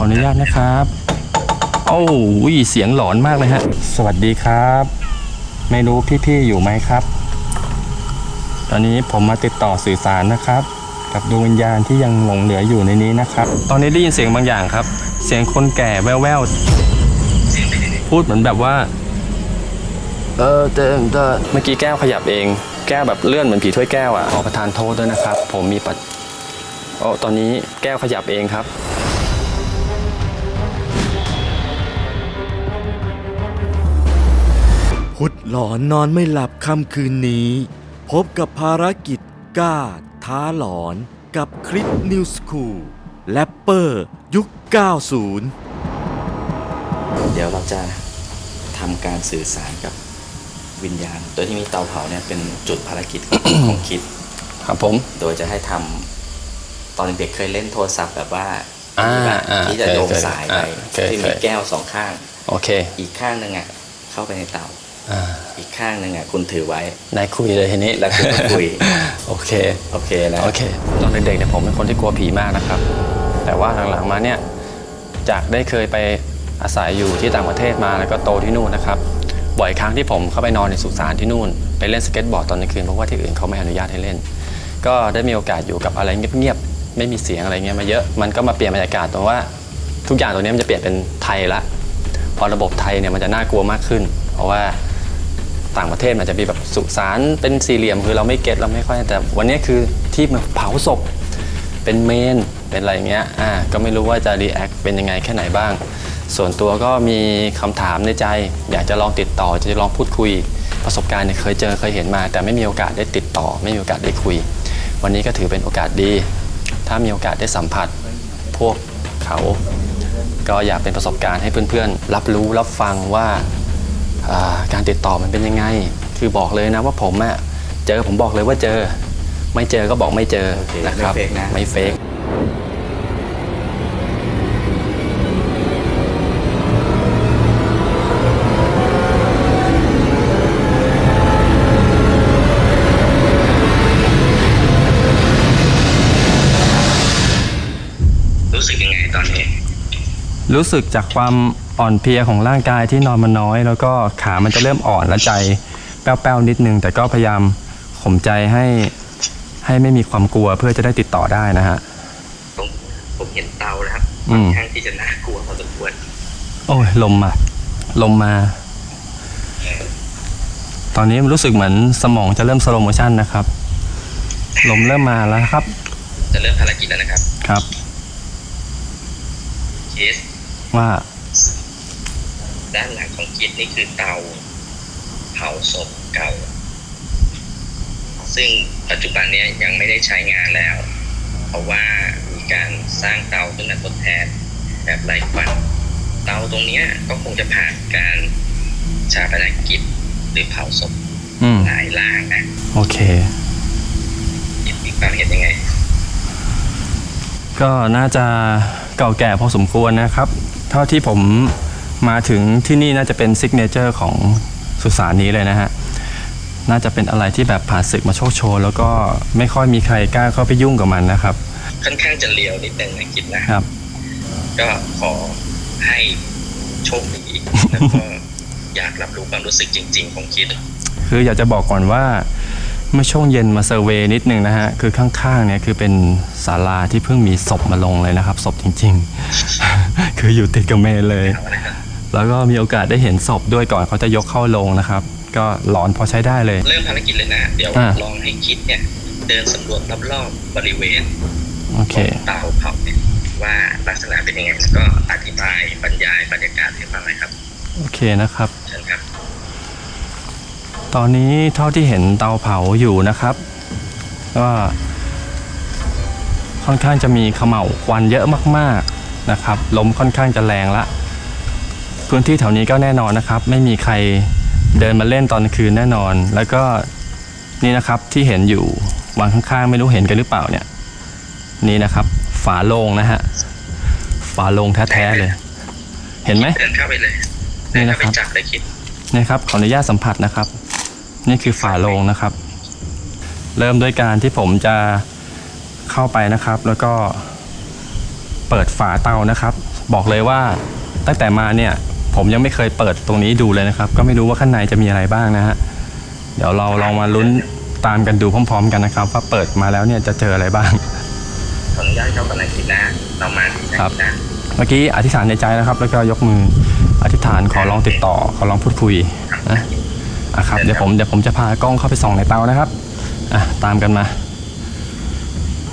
ออนุญาตนะครับโอ้ยเสียงหลอนมากเลยฮะ สวัสดีครับ ไม่รู้พี่ๆอยู่ไหมครับ ตอนนี้ผมมาติดต่อสื่อสารนะครับ กับดวงวิญญาณที่ยังหลงเหลืออยู่ในนี้นะครับ ตอนนี้ได้ยินเสียงบางอย่างครับ เสียงคนแก่แว่วๆพูดเหมือนแบบว่า เออเติมเตเมื่อกี้แก้วขยับเอง แก้วแบบเลื่อนเหมือนผีถ้วยแก้วอะขอประทานโทษด้วยนะครับ ผมมีปัดโอ้ตอนนี้แก้วขยับเองครับ พุทธหลอนนอนไม่หลับค่ำคืนนี้ พบกับภารกิจกล้าท้าหลอนกับคลิปนิวสคูลแรปเปอร์ยุค 90 เดี๋ยวเราจะทำการสื่อสารกับวิญญาณ โดยที่มีเตาเผาเนี่ยเป็นจุดภารกิจของคิด ครับผม โดยจะให้ทำตอนเด็กๆเคยเล่นโทรศัพท์แบบว่าอ่ามีแบบอ่าที่จะเคยโยงเคยสายอ่าไปเคยที่เคมียแก้วสองข้าง โอเค อีกข้างหนึ่งอะเข้าไปในเตา อ่าอีกข้างหนึ่งอะคุณถือไว้ได้คุยเลยทีนี้แล้วคุณก็คุย โอเค โอเคนะโอเค ตอนเด็กๆเนี่ยผมเป็นคนที่กลัวผีมากนะครับ แต่ว่าหลังๆมาเนี่ยจากได้เคยไปอาศัยอยู่ที่ต่างประเทศมาแล้วก็โตที่นู่นนะครับ บ่อยครั้งที่ผมเข้าไปนอนในสุสานที่นู่น ไปเล่นสเก็ตบอร์ดตอนกลางคืนเพราะว่าที่อื่นเขาไม่อนุญาตให้เล่น ก็ได้มีโอกาสอยู่กับอะไรเงียบๆไม่มีเสียงอะไรเงี้ยมาเยอะมันก็มาเปลี่ยนบรรยากาศตรงว่าทุกอย่างตรงนี้มันจะเปลี่ยนเป็นไทยละ พอระบบไทยเนี่ยมันจะน่ากลัวมากขึ้น เพราะว่า ต่างประเทศมันจะมีแบบสุสานเป็นสี่เหลี่ยมคือเราไม่เก็ตเราไม่ค่อยแต่วันนี้คือที่มันเผาศพเป็นเมนเป็นอะไรเงี้ยอ่าก็ไม่รู้ว่าจะรีแอคเป็นยังไงแค่ไหนบ้าง ส่วนตัวก็มีคำถามในใจ อยากจะลองติดต่อจะลองพูดคุยประสบการณ์เนี่ยเคยเจอเคยเห็นมา แต่ไม่มีโอกาสได้ติดต่อ ไม่มีโอกาสได้คุย วันนี้ก็ถือเป็นโอกาสดี ถ้ามีโอกาสได้สัมผัสพวกเขา ก็อยากเป็นประสบการณ์ให้เพื่อนๆ รับรู้รับฟังว่า การติดต่อมันเป็นยังไง คือบอกเลยนะว่าผมอะเจอผมบอกเลยว่าเจอ ไม่เจอก็บอกไม่เจอโอเคนะครับไม่เฟกนะไม่เฟกรู้สึกยังไงตอนนี้ รู้สึกจากความ อ่อนเพลียของร่างกายที่นอนมันน้อย แล้วก็ขามันจะเริ่มอ่อนและใจ แป้วๆนิดนึง แต่ก็พยายามข่มใจให้ให้ไม่มีความกลัวเพื่อจะได้ติดต่อได้นะฮะผมผมเห็นเตาแล้วครับอืมค่อนข้างที่จะน่ากลัวพอสมควรโอ้ยลมมาลมมา ตอนนี้รู้สึกเหมือนสมองจะเริ่มสโลโมชันนะครับ ลมเริ่มมาแล้วครับ จะเริ่มภารกิจแล้วนะครับครับเคสว่า ด้านหลังของ คิดนี่คือเตาเผาศพเก่า ซึ่งปัจจุบันเนี้ยยังไม่ได้ใช้งานแล้ว เพราะว่ามีการสร้างเตาขึ้นมาทดแทนแบบไร้ควันเตาตรงเนี้ยก็คงจะผ่านการชาปนกิจหรือเผาศพอืมหลายล่างนะโอเคคิดมีความเห็นยังไง ก็น่าจะเก่าแก่พอสมควรนะครับ เท่าที่ผม มาถึงที่นี่น่าจะเป็นซิกเนเจอร์ของสุสานนี้เลยนะฮะ น่าจะเป็นอะไรที่แบบผ่านศึกมาโชคโชนแล้วก็ไม่ค่อยมีใครกล้าเข้าไปยุ่งกับมันนะครับ ค่อนข้างจะเลียวนิดนึงนะคิดนะครับ ก็ขอให้โชคดีแล้วก็อยากรับรู้ความรู้สึกจริง ๆ ของคิด คืออยากจะบอกก่อนว่าเมื่อช่วงเย็นมาเซอร์เวย์นิดนึงนะฮะ คือข้างๆเนี่ยคือเป็นศาลาที่เพิ่งมีศพมาลงเลยนะครับศพจริง ๆ คืออยู่ติดกับเมนเลยเอาละครับ แล้วก็มีโอกาสได้เห็นศพด้วยก่อนเขาจะยกเข้าลงนะครับ ก็หลอนพอใช้ได้เลย เริ่มภารกิจเลยนะ เดี๋ยวอ่าลองให้คิดเนี่ยเดินสำรวจรอบๆบริเวณโอเค เตาเผาเนี่ยว่าลักษณะเป็นยังไงแล้วก็อธิบายบรรยายบรรยากาศให้ฟังหน่อยครับโอเคนะครับ เชิญครับ ตอนนี้เท่าที่เห็นเตาเผาอยู่นะครับก็ค่อนข้างจะมีเขม่าวควันเยอะมากๆนะครับลมค่อนข้างจะแรงละ พื้นที่แถวนี้ก็แน่นอนนะครับ ไม่มีใครเดินมาเล่นตอนกลางคืนแน่นอน แล้วก็นี่นะครับที่เห็นอยู่วางข้างๆ ไม่รู้เห็นกันหรือเปล่าเนี่ย นี่นะครับ ฝาโลงนะฮะฝาโลงแท้ๆเลย เห็นไหมเดินเข้าไปเลยนี่เดินนะครัเข้าบไปจับเลยคิดนี่ครับขออนุญาตสัมผัสนะครับ นี่คือฝาโลงนะครับ เริ่มด้วยการที่ผมจะเข้าไปนะครับ แล้วก็เปิดฝาเตานะครับ บอกเลยว่าตั้งแต่มาเนี่ย ผมยังไม่เคยเปิดตรงนี้ดูเลยนะครับ ก็ไม่รู้ว่าข้างในจะมีอะไรบ้างนะฮะเดี๋ยวเราลองมาลุ้นตามกันดูพร้อม ๆ กันนะครับ ว่าเปิดมาแล้วเนี่ยจะเจออะไรบ้างขออนุญาตเข้ากันนะคิดนะเรามาดีนะครับนะเมื่อกี้อธิษฐานในใจนะครับ แล้วก็ยกมืออธิษฐานขอลองติดต่อขอลองพูดคุยนะอะครับเดี๋ยวผมเดี๋ยวผมจะพากล้องเข้าไปส่องในเตานะครับอะตามกันมา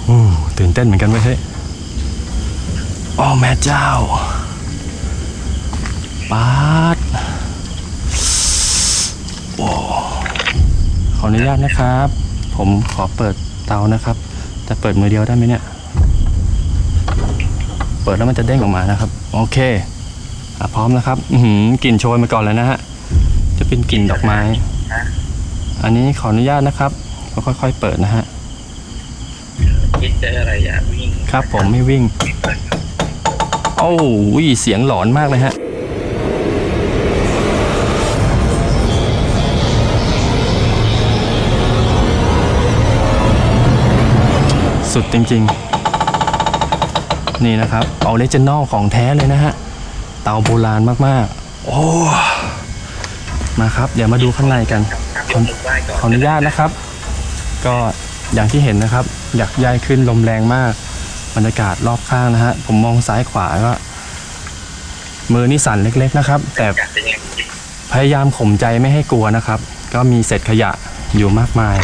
อู้ตื่นเต้นเหมือนกันเว้ยเฮ้ยโอ้แม่เจ้า ปาดโอ้ขออนุญาตนะครับ ผมขอเปิดเตานะครับจะเปิดมือเดียวได้ไหมเนี่ย เปิดแล้วมันจะเด้งออกมานะครับ โอเคอะพร้อมแล้วครับ อือหือกลิ่นโชยมาก่อนเลยนะฮะ จะเป็นกลิ่นดอกไม้ อันนี้ขออนุญาตนะครับก็ค่อย ๆ เปิดนะฮะคิดเจออะไรอย่าวิ่ง ครับผมไม่วิ่ง โอ้ยเสียงหลอนมากเลยฮะ สุดจริงๆ นี่นะครับออริจินอลของแท้เลยนะฮะ เตาโบราณมากๆ โอ้ มาครับ เดี๋ยวมาดูข้างในกันครับยกมือขออนุญาตนะครับ ก็อย่างที่เห็นนะครับ อยากย้ายขึ้นลมแรงมาก บรรยากาศรอบข้างนะฮะ ผมมองซ้ายขวาก็มือนี่สั่นเล็ก ๆ นะครับ แต่พยายามข่มใจไม่ให้กลัวนะครับ ก็มีเศษขยะอยู่มากมาย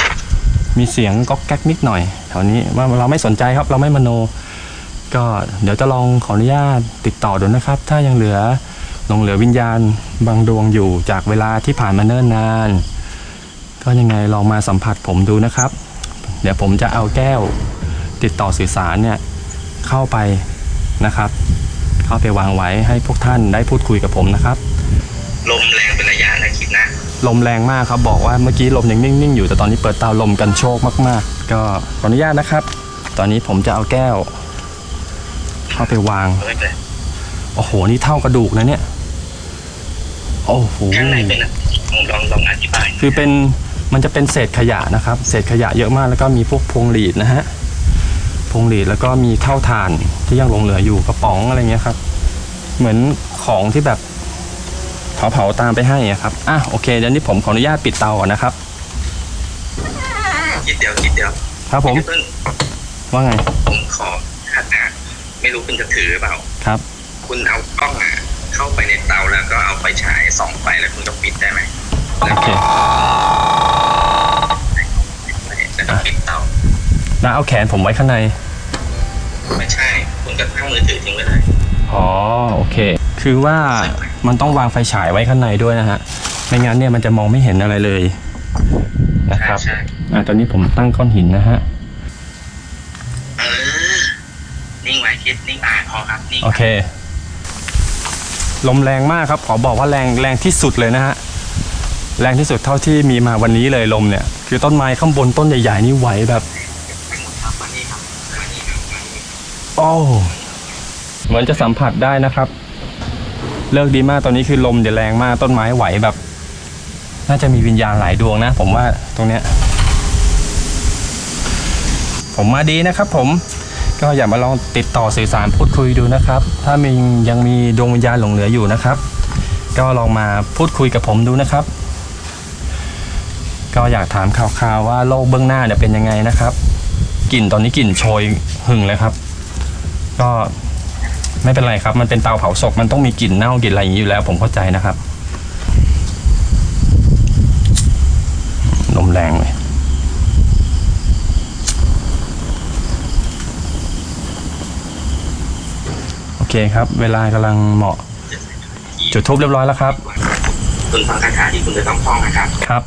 มีเสียงก๊อกแก๊กนิดหน่อย ถวนี้ว่าเราไม่สนใจครับเราไม่มโน ก็เดี๋ยวจะลองขออนุญาตติดต่อดูนะครับ ถ้ายังเหลือหลงเหลือวิญญาณบางดวงอยู่จากเวลาที่ผ่านมาเนิ่นนาน ก็ยังไงลองมาสัมผัสผมดูนะครับ เดี๋ยวผมจะเอาแก้วติดต่อสื่อสารเนี่ยเข้าไปนะครับ เข้าไปวางไว้ให้พวกท่านได้พูดคุยกับผมนะครับ ลมแรงเป็นระยะนะคิดนะ ลมแรงมากครับบอกว่าเมื่อกี้ลมยังนิ่งๆอยู่แต่ตอนนี้เปิดเตาลมกันโชกมากๆ ก็ขออนุญาตนะครับ ตอนนี้ผมจะเอาแก้วเข้าไปวางเฮ้ยเลยโอ้โห นี่เท่ากระดูกนะเนี่ย โอ้โหข้างในเป็นอะไรลองลองอธิบาย คือเป็นมันจะเป็นเศษขยะนะครับ เศษขยะเยอะมากแล้วก็มีพวกพวงหลีดนะฮะพวงหลีดแล้วก็มีเท่าถ่านที่ยังหลงเหลืออยู่กระป๋องอะไรเงี้ยครับ เหมือนของที่แบบเผาๆตามไปให้อะครับอะโอเคเดี๋ยวนี้ผมขออนุญาตปิดเตาก่อนนะครับ คิดเดียวคิดเดียวครับผมพี่เพิ่งว่าไงผมขอขัดนะไม่รู้คุณจะถือหรือเปล่าครับ คุณเอากล้องอะเข้าไปในเตาแล้วก็เอาไฟฉายส่องไฟแล้วคุณก็ปิดได้ไหมแล้วโอเคแล้วก็ปิดเตาแล้วเอาแขนผมไว้ข้างใน ไม่ใช่ คุณก็ตั้งมือถือทิ้งไว้เลยอ๋อโอเค คือว่ามันต้องวางไฟฉายไว้ข้างในด้วยนะฮะไม่งั้นเนี่ยมันจะมองไม่เห็นอะไรเลย นะครับ ใช่อะตอนนี้ผมตั้งก้อนหินนะฮะ เออ นิ่งไว้คิดนิ่งอ่าพอครับ นิ่งโอเค ลมแรงมากครับ ขอบอกว่าแรงแรงที่สุดเลยนะฮะ แรงที่สุดเท่าที่มีมาวันนี้เลยลมเนี่ย คือต้นไม้ข้างบนต้นใหญ่ๆนี่ไหวแบบครับมานี่ครับมานี่ครับมานี่โอ้เหมือนจะสัมผัสได้นะครับ เลิกดีมากตอนนี้คือลมเดี๋ยวแรงมากต้นไม้ไหวแบบ น่าจะมีวิญญาณหลายดวงนะ ผมว่าตรงเนี้ย ผมมาดีนะครับ ผมก็อย่ามาลองติดต่อสื่อสารพูดคุยดูนะครับ ถ้ามียังมีดวงวิญญาณหลงเหลืออยู่นะครับ ก็ลองมาพูดคุยกับผมดูนะครับ ก็อยากถามข่าวๆว่าโลกเบื้องหน้าเนี่ยเป็นยังไงนะครับกลิ่นตอนนี้กลิ่นโชยหึงเลยครับ ก็ไม่เป็นไรครับ มันเป็นเตาเผาศพมันต้องมีกลิ่นเน่ากลิ่นอะไรอย่างนี้อยู่แล้ว ผมเข้าใจนะครับ ลมแรงเลยโอเคครับ เวลากำลังเหมาะ จุดทูบเรียบร้อยแล้วครับ คุณฟังคาถาที่คุณจะต้องท่องนะครับ ครับ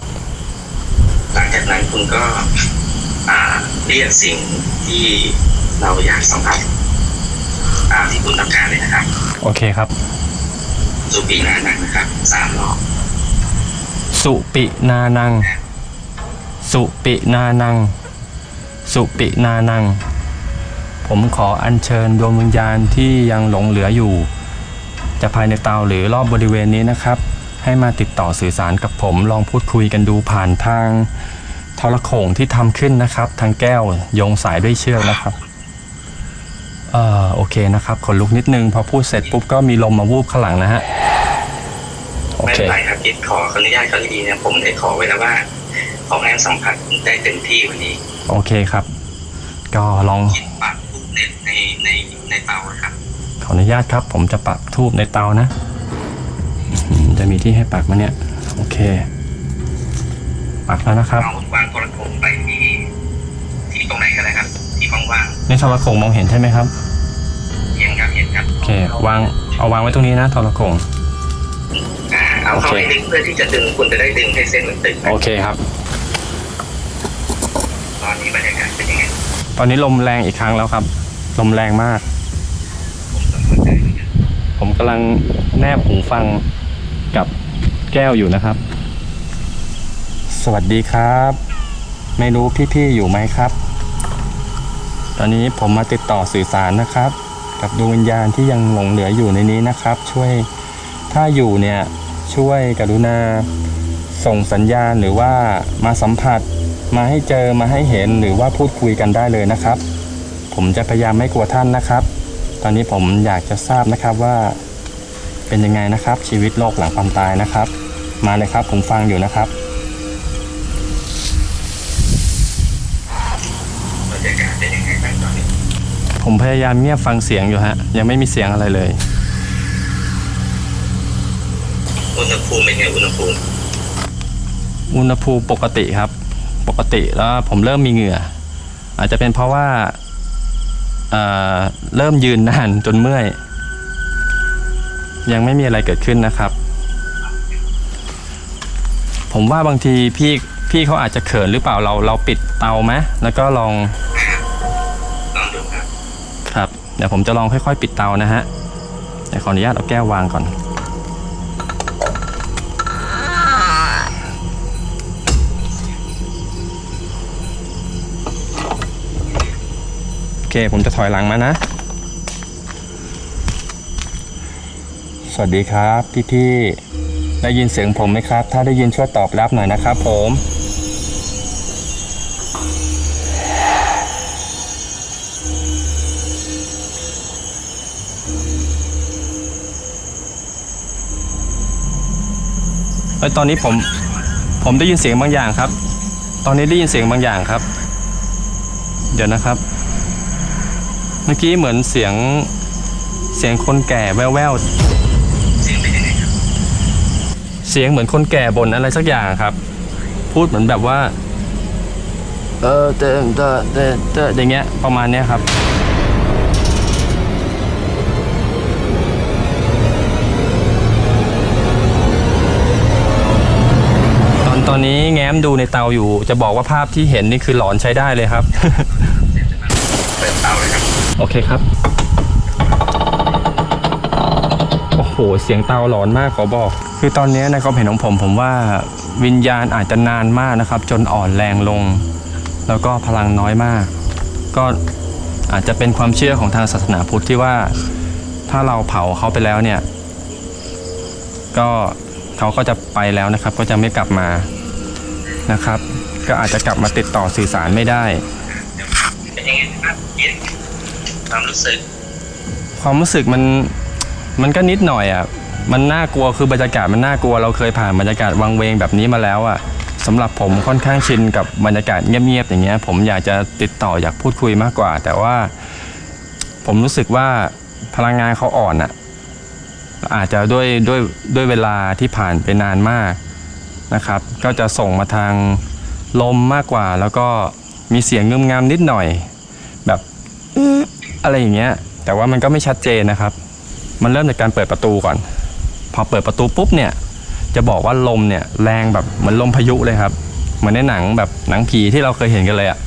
หลังจากนั้นคุณก็อ่าเรียกสิ่งที่เราอยากสัมผัสตามที่คุณต้องการเลยนะครับ โอเคครับ สุปีนานังนะครับสามรอบสุปินานัง สุปินานัง สุปินานัง ผมขออัญเชิญดวงวิญญาณที่ยังหลงเหลืออยู่ จะภายในเตาหรือรอบบริเวณนี้นะครับ ให้มาติดต่อสื่อสารกับผมลองพูดคุยกันดูผ่านทางทรโขงที่ทำขึ้นนะครับ ทางแก้วโยงสายด้วยเชือกนะครับเอ่อโอเคนะครับขนลุกนิดนึง พอพูดเสร็จปุ๊บก็มีลมมาวูบข้างหลังนะฮะ โอไม่เค เป็นไรครับกิดขออนุญาตเขาดีๆนะผมได้ขอไว้แล้วว่า ขอให้สัมผัสได้เต็มที่วันนี้โอเคครับ ก็ลองคิดปากทุกในในในในเตาอะครับ ขออนุญาตครับ ผมจะปักทูบในเตานะอื้อหือจะมีที่ให้ปักไหมาเนี่ย โอเค ปักแล้วนะครับเอาวางโทรศัพท์ไปที่ที่ตรงไหนก็ได้ครับ ที่ว่างนี่โทรโขงมองเห็นใช่ไหมครับๆเห็นครับเห็นครับโอเควางเอาวางไว้ตรงนี้นะโทรโขงอ่าเอาเข้าโอเคให้ลึกเพื่อที่จะดึงคุณจะได้ดึงให้เส้นมันตึงโอเคครับ ตอนนี้บรรยากาศเป็นยังไง ตอนนี้ลมแรงอีกครั้งแล้วครับ ลมแรงมากผมสัมผัสได้เหมือนกันผมกำลังแนบหูฟังกับแก้วอยู่นะครับ สวัสดีครับ ไม่รู้พี่ๆอยู่ไหมครับ ตอนนี้ผมมาติดต่อสื่อสารนะครับ กับดวงวิญญาณที่ยังหลงเหลืออยู่ในนี้นะครับ ช่วยถ้าอยู่เนี่ยช่วยกรุณาส่งสัญญาณหรือว่ามาสัมผัส มาให้เจอมาให้เห็นหรือว่าพูดคุยกันได้เลยนะครับ ผมจะพยายามไม่กลัวท่านนะครับ ตอนนี้ผมอยากจะทราบนะครับว่า เป็นยังไงนะครับ ชีวิตโลกหลังความตายนะครับ มาเลยครับผมฟังอยู่นะครับบรรยากาศเป็นยังไงบ้างตอนนี้ผมพยายามเงียบฟังเสียงอยู่ฮะ ยังไม่มีเสียงอะไรเลย อุณหภูมิเป็นไงอุณหภูมิ อุณหภูมิปกติครับป กติแล้วผมเริ่มมีเหงื่อ อาจจะเป็นเพราะว่าเอ่อเริ่มยืนนานจนเมื่อย ยังไม่มีอะไรเกิดขึ้นนะครับ ผมว่าบางทีพี่พี่เขาอาจจะเขินหรือเปล่าเราเราปิดเตาไหมแล้วก็ลองลองดูครับครับ เดี๋ยวผมจะลองค่อยๆ ปิดเตานะฮะเดี๋ยวขออนุญาตเอาแก้ววางก่อน เคผมจะถอยหลังมานะ สวัสดีครับพี่ๆได้ยินเสียงผมไหมครับ ถ้าได้ยินช่วยตอบรับหน่อยนะครับผมเอ้ยตอนนี้ผมผมได้ยินเสียงบางอย่างครับ ตอนนี้ได้ยินเสียงบางอย่างครับ เดี๋ยวนะครับ เมื่อกี้เหมือนเสียงเสียงคนแก่แว่วเสียงเป็นยังไงครับ เสียงเหมือนคนแก่บ่นอะไรสักอย่างครับ พูดเหมือนแบบว่า เออเตอเตอเตอเตออย่างเงี้ยประมาณเนี้ยครับ ตอนตอนนี้แง้มดูในเตาอยู่ จะบอกว่าภาพที่เห็นนี่คือหลอนใช้ได้เลยครับ เปิดเตาเลยครับ โอเคครับ โอ้โห เสียงเตาหลอนมากขอบอก คือตอนนี้ในความเห็นของผมผมว่าวิญญาณอาจจะนานมากนะครับ จนอ่อนแรงลง แล้วก็พลังน้อยมาก ก็อาจจะเป็นความเชื่อของทางศาสนาพุทธที่ว่า ถ้าเราเผาเขาไปแล้วเนี่ย ก็เขาก็จะไปแล้วนะครับ ก็จะไม่กลับมานะครับ ก็อาจจะกลับมาติดต่อสื่อสารไม่ได้เป็นยังไง ความรู้สึก ความรู้สึกมันมันก็นิดหน่อยอะ มันน่ากลัวคือบรรยากาศมันน่ากลัวเราเคยผ่านบรรยากาศวังเวงแบบนี้มาแล้วอะสำหรับผมค่อนข้างชินกับบรรยากาศเงียบๆอย่างเงี้ย ผมอยากจะติดต่ออยากพูดคุยมากกว่า แต่ว่า ผมรู้สึกว่าพลังงานเขาอ่อนอะ อาจจะด้วยด้วยด้วยเวลาที่ผ่านไปนานมากนะครับ ก็จะส่งมาทางลมมากกว่า แล้วก็มีเสียงเงึมงำนิดหน่อย แบบ อะไรอย่างเงี้ย แต่ว่ามันก็ไม่ชัดเจนนะครับ มันเริ่มจากการเปิดประตูก่อน พอเปิดประตูปุ๊บเนี่ย จะบอกว่าลมเนี่ยแรงแบบเหมือนลมพายุเลยครับ เหมือนในหนังแบบหนังผีที่เราเคยเห็นกันเลยอะ่ะ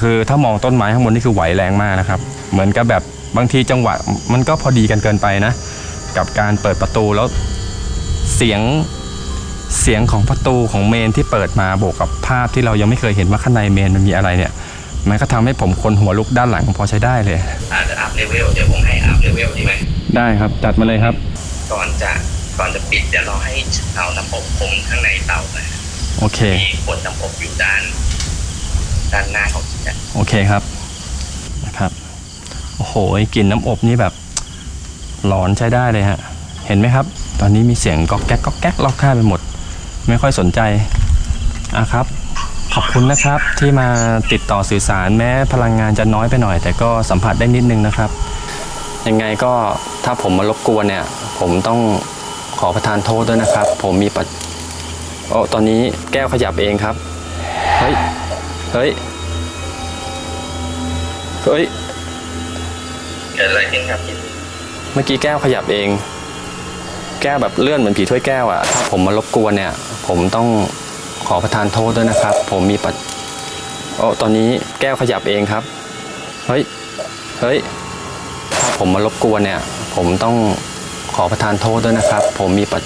คือถ้ามองต้นไม้ข้างบนนี่คือไหวแรงมากนะครับ เหมือนกับแบบบางทีจังหวะมันก็พอดีกันเกินไปนะ กับการเปิดประตูแล้วเสียงเสียงของประตูของเมนที่เปิดมาบวกกับภาพที่เรายังไม่เคยเห็นว่าข้างในเมนมันมีอะไรเนี่ย มันก็ทำให้ผมคนหัวลุกด้านหลังพอใช้ได้เลยอาจจะอัพเลเวลเดี๋ยวผมให้อัพเลเวลดีไหมได้ครับจัดมาเลยครับ ก่อนจะก่อนจะปิดเดี๋ยวเราให้เอาน้ำอบพรมข้างในเตานะโอเคมีขวดน้ำอบอยู่ด้าน ด้านหน้าของกิจโอเคครับนะครับโอ้โหกลิ่นน้ำอบนี่แบบ หลอนใช้ได้เลยฮะเห็นไหมครับ ตอนนี้มีเสียงก๊อกแก๊กก๊อกแก๊กรอบข้างไปหมด ไม่ค่อยสนใจอะครับ ขอบคุณนะครับที่มาติดต่อสื่อสารแม้พลังงานจะน้อยไปหน่อย แต่ก็สัมผัสได้นิดนึงนะครับ ยังไงก็ถ้าผมมารบกวนเนี่ย ผมต้องขอประทานโทษด้วยนะครับ ผมมีปัจโอ้ตอนนี้แก้วขยับเองครับ เฮ้ย เฮ้ย เฮ้ย เกิดอะไรขึ้นครับพี่เมื่อกี้แก้วขยับเอง แก้วแบบเลื่อนเหมือนผีถ้วยแก้วอะถ้าผมมารบกวนเนี่ย ผมต้อง ขอประทานโทษด้วยนะครับ ผมมีปัจโอ้ตอนนี้แก้วขยับเองครับ เฮ้ย เฮ้ย ถ้าผมมารบกวนเนี่ย ผมต้องขอประทานโทษด้วยนะครับ ผมมีปัจ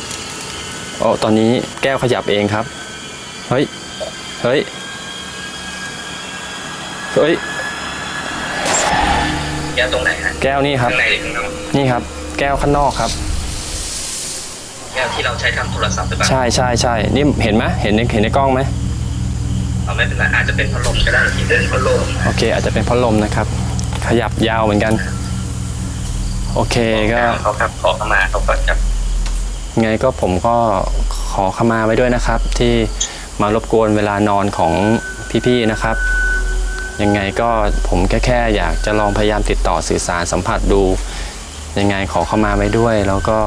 โอ้ตอนนี้แก้วขยับเองครับ เฮ้ย เฮ้ย เฮ้ย แก้วตรงไหนฮะแก้วนี่ครับ ข้างในหรือข้างนอก นี่ครับ แก้วข้างนอกครับแก้ วที่เราใช้ทำโทรศัพท์หรือเปล่าใช่ใช่ใช่นี่เห็นไหมเห็นในเห็นในกล้องไหมเอาไม่เป็นไรอาจจะเป็นพัดลมก็ได้ที่เดินพัดลมโอเค อาจจะเป็นพัดลมนะครับ ขยับยาวเหมือนกัน โอเคก็ เขาครับขอเข้ามาเขาก่อนครับไงก็ผมก็ขอขมาไว้ด้วยนะครับ ที่มารบกวนเวลานอนของพี่ๆนะครับ ยังไงก็ผมแค่แค่อยากจะลองพยายามติดต่อสื่อสารสัมผัสดู ยังไงขอเข้ามาไว้ด้วย แล้วก็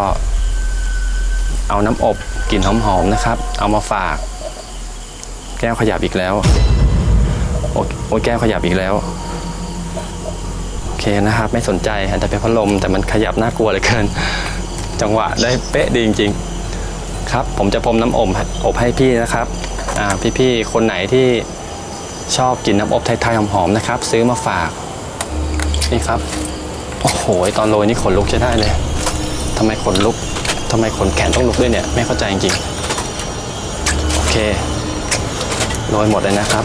เอาน้ำอบกลิ่นหอมๆนะครับ เอามาฝาก แก้วขยับอีกแล้วโอโอ้แก้วขยับอีกแล้ว โอเคนะครับ ไม่สนใจอาจจะเป็นพัดลม แต่มันขยับน่ากลัวเหลือเกิน จังหวะได้เป๊ะดีจริง ๆ ครับ ผมจะพรมน้ำอบอบให้พี่นะครับอ่าพี่ๆคนไหนที่ชอบกินน้ำอบไทยๆหอมๆนะครับ ซื้อมาฝากนี่ครับ โอ้โห ตอนโรยนี่ขนลุกใช้ได้เลยทำไมขนลุก ทำไมขนแขนต้องลุกด้วยเนี่ยไม่เข้าใจจริงๆโอเคโรยหมดเลยนะครับ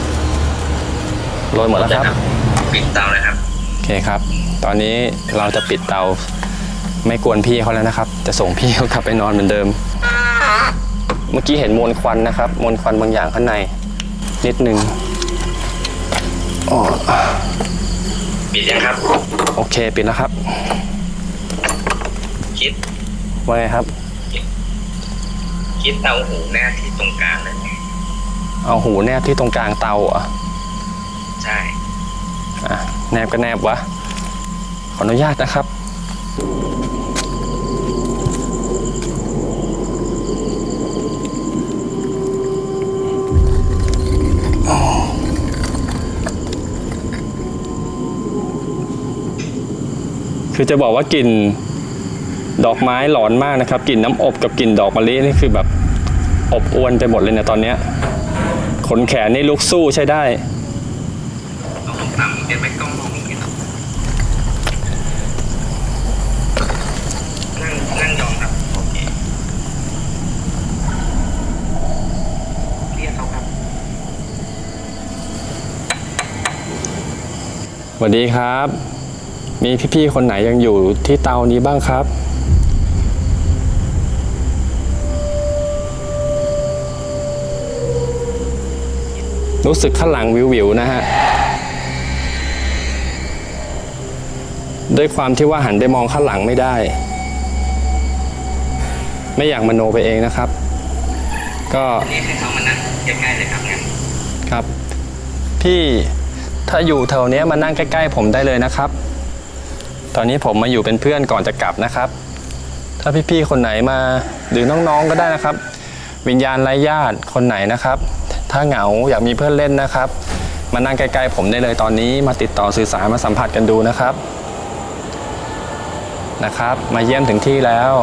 โรยหมดแล้วครับ ปิดเตาเลยครับโอเคครับ ตอนนี้เราจะปิดเตาไม่กวนพี่เขาแล้วนะครับ จะส่งพี่เขากลับไปนอนเหมือนเดิม เมื่อกี้เห็นมวลควันนะครับ มวลควันบางอย่างข้างใน นิดนึงอ๋อปิดยังครับ โอเค ปิดแล้วครับ คิด ว่าไงครับ คิดเตาหูแนบที่ตรงกลางเลยเอาหูแนบที่ตรงกลางเตาเหรอะใช่อะแนบก็แนบวะขออนุญาตนะครับคือจะบอกว่ากลิ่น ดอกไม้หลอนมากนะครับกลิ่นน้ำอบกับกลิ่นดอกมะลินี่คือแบบอบอวนไปหมดเลยเนี่ยตอนเนี้ยขนแขนนี่ลุกสู้ใช้ได้เอาลงต่ำเห็นไหมกล้องมองไม่เห็นนั่งนั่งยองครับโอเคเรียกเขาครับสวัสดีครับ มีพี่ๆคนไหนยังอยู่ที่เตานี้บ้างครับ รู้สึกข้างหลังวิวๆนะฮะด้วยความที่ว่าหันไปมองข้างหลังไม่ได้ ไม่อยากมโนไปเองนะครับ ก็เรียกให้เขามานั่งใกล้ๆเลยครับงั้นครับ พี่ถ้าอยู่แถวนี้มานั่งใกล้ ๆ ผมได้เลยนะครับ ตอนนี้ผมมาอยู่เป็นเพื่อนก่อนจะกลับนะครับ ถ้าพี่ๆคนไหนมาหรือน้องๆก็ได้นะครับ วิญญาณไร้ญาติคนไหนนะครับ ถ้าเหงาอยากมีเพื่อนเล่นนะครับ มานั่งใกล้ๆผมได้เลยตอนนี้มาติดต่อสื่อสารมาสัมผัสกันดูนะครับนะครับ มาเยี่ยมถึงที่แล้ว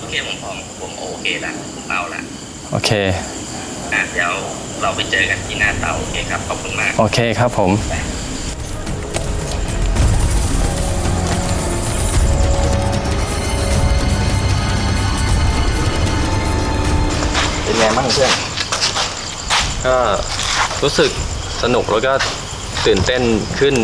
โอเคผมพร้อมผมโอเคละผมเบาละโอเค โอเคครับผม เป็นไงบ้างเพื่อน ก็รู้สึกสนุกแล้วก็ตื่นเต้นขึ้น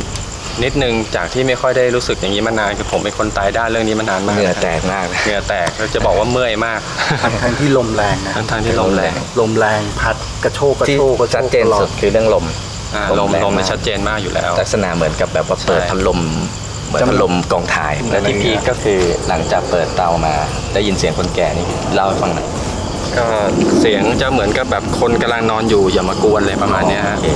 นิดนึงจากที่ไม่ค่อยได้รู้สึกอย่างนี้มานานคือผมเป็นคนตายด้านเรื่องนี้มานานมากเหงื่อนะครับแตกมากนะเหงื่อแตกแล้วจะบอกว่าเมื่อยมาก ทั้งทั้งที่ลมแรงนะทั้งทางๆที่ลมแรง ลมแรงพัดกระโชกกระที่โชกกระโชชัดกเจนตลอสุดคือเรื่องลม อ่าลมแรงลมมามันกชัดเจนมากอยู่แล้ว ลักษณะเหมือนกับแบบว่าเปิดใช่ พัดลมเหมือนพัดลมกองถ่าย และที่พีคก็คือหลังจากเปิดเตามา ได้ยินเสียงคนแก่นี่เล่าให้ฟังหน่อยก็เสียงจะเหมือนกับแบบคนกำลังนอนอยู่อย่ามากวนเลยประมาณเนี้ยฮะโอเค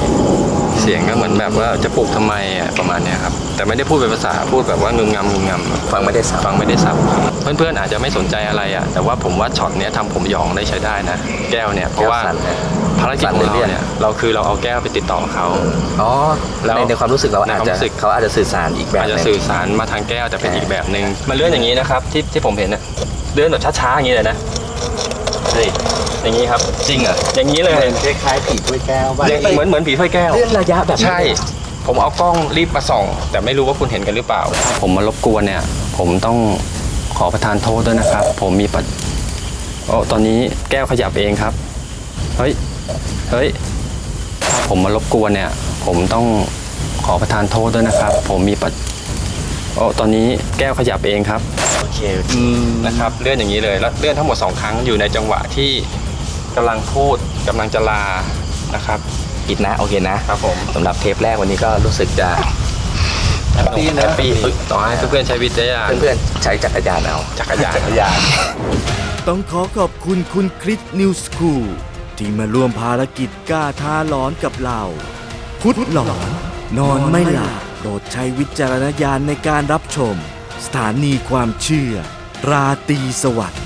เสียงก็เหมือนแบบว่าจะปลุกทำไมอะประมาณเนี้ยครับแต่ไม่ได้พูดเป็นภาษาพูดแบบว่างึมงำงึมงำ ฟังไม่ได้สับ ฟังไม่ได้สับเพื่อนๆอาจจะไม่สนใจอะไรอะ แต่ว่าผมว่าช็อตเนี้ยทำผมหยองได้ใช้ได้นะ แก้วเนี่ย เพราะว่าแก้วสั่นนะ ภารกิจของสั่นเราเรื่อยๆเนี่ยเราคือเราเอาแก้วไปติดต่อเขา อ๋อแล้วในในความรู้สึกเราในอาจความจะรู้สึกเขาอาจจะสื่อสารอีกแบบอาจหจะนึงสื่อสารมาทางแก้วแต่เป็นอีกแบบหนึ่งมันเลื่อนอย่างนี้นะครับที่ที่ผมเห็นน่ะเลื่อนแบบช้าๆอย่างนี้เลยนะนี่อย่างนี้ครับจริงเหรออย่างนี้เลยเหมือนคล้ายๆผีถ้วยแก้วบ้างเหมือนเหมือนผีถ้วยแก้วเลื่อนระยะแบบนี้ใช่ ผมเอากล้องรีบมาส่อง แต่ไม่รู้ว่าคุณเห็นกันหรือเปล่า ผมมารบกวนเนี่ย ผมต้องขอประทานโทษด้วยนะครับ ผมมีปัจโอ้ตอนนี้แก้วขยับเองครับ เฮ้ย เฮ้ยผมมารบกวนเนี่ย ผมต้องขอประทานโทษด้วยนะครับ ผมมีปัจโอ้ตอนนี้แก้วขยับเองครับ โอเคนะครับ เลื่อนอย่างนี้เลยแล้วเลื่อนทั้งหมดสองครั้งอยู่ในจังหวะที่กำลังพูดกำลังจะลานะครับ ปิดนะ โอเคนะครับผม สำหรับเทปแรกวันนี้ก็รู้สึกจะแฮปปี้นะ แฮปปี้ต่อให้เพื่อนๆใช้วิทยาเพื่อนๆ ใช้จักรยานเอาจักรยานจักรยาน ต้องขอขอบคุณคุณคริสนิวสคูล ที่มาร่วมภารกิจกล้าท้าหลอนกับเรา พุทธหลอน นอนไม่หลับโปรดใช้วิจารณญาณในการรับชม สถานีความเชื่อ ราตรีสวัสดิ์